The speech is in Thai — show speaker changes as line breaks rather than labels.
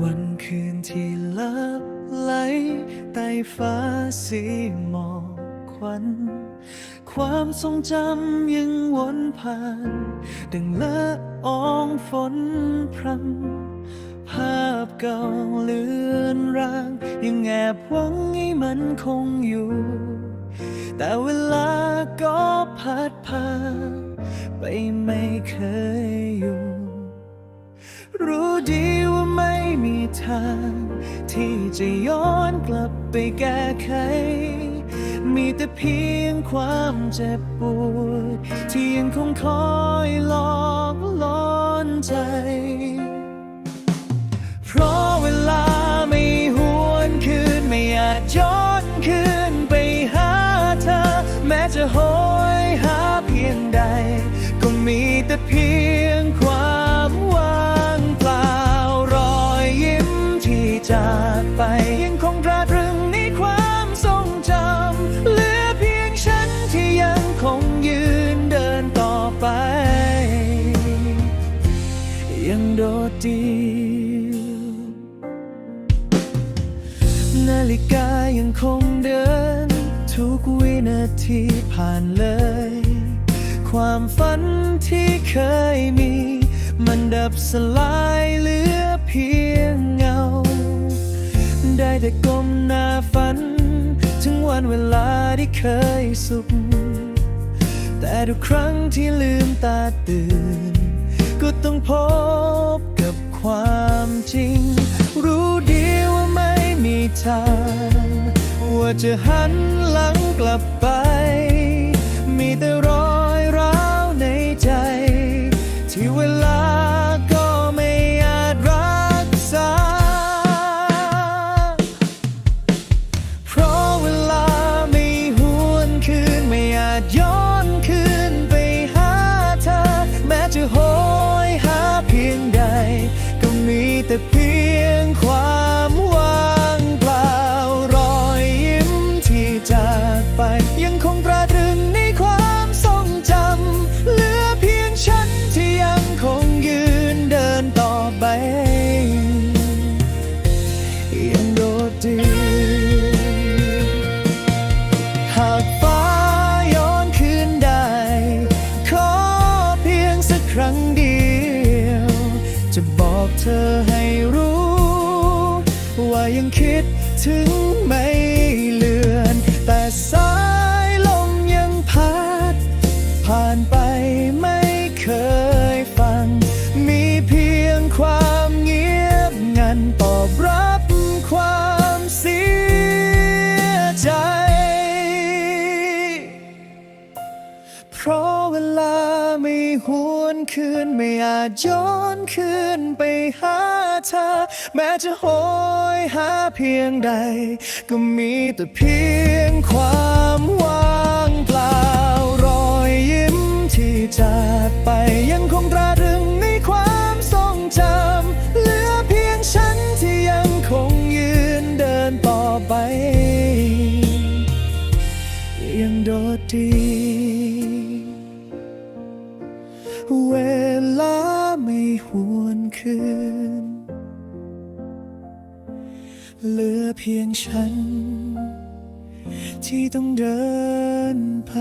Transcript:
วันคืนที่ลับไหลใต้ฟ้าสีหมอกควัน ความทรงจำยังวนผ่าน ดังละอองฝนพรำภาพเก่าเลือนราง ยังแอบหวังให้มันคงอยู่ แต่เวลาก็พัดพา ไปไม่เคย ดีว่าไม่มีทาง ที่จะย้อนกลับไปแก้ไข มีแต่เพียงความเจ็บปวดที่ยังคงคอยหลอกล่อนใจ เพราะเวลาไม่หวนคืนไม่อาจย้อนคืนไปหาเธอ แม้จะโหยหาเพียงใด ก็มีแต่เพียง จากไปยังคงตราตรึงในความทรงจำเหลือเพียงฉันที่ยังคงยืนเดินต่อไป ยังโดดเดี่ยวนาฬิกายังคงเดิน ทุกวินาทีผ่านเลย ความฝันที่เคยมี มันดับสลาย แต่ก้มหน้าฝัน ถึงวันเวลาที่เคยสุข แต่ทุกครั้งที่ลืมตาตื่น ก็ต้องพบกับความจริง รู้ดีว่าไม่มีทาง ว่าจะหันหลังกลับไป ครั้งเดียว จะบอกเธอให้รู้ ว่ายังคิดถึงไม่เลือนแต่ คืนไม่อาจย้อนคืนไปหาเธอ แม้จะโหยหาเพียงใด ก็มีแต่เพียงความว่างเปล่ารอยยิ้มที่จากไปยังคงตราตรึงในความทรงจำเหลือเพียงฉันที่ยังคงยืนเดินต่อไป ยังโดดเดี่ยว คืน เหลือเพียงฉัน ที่ต้องเดินไป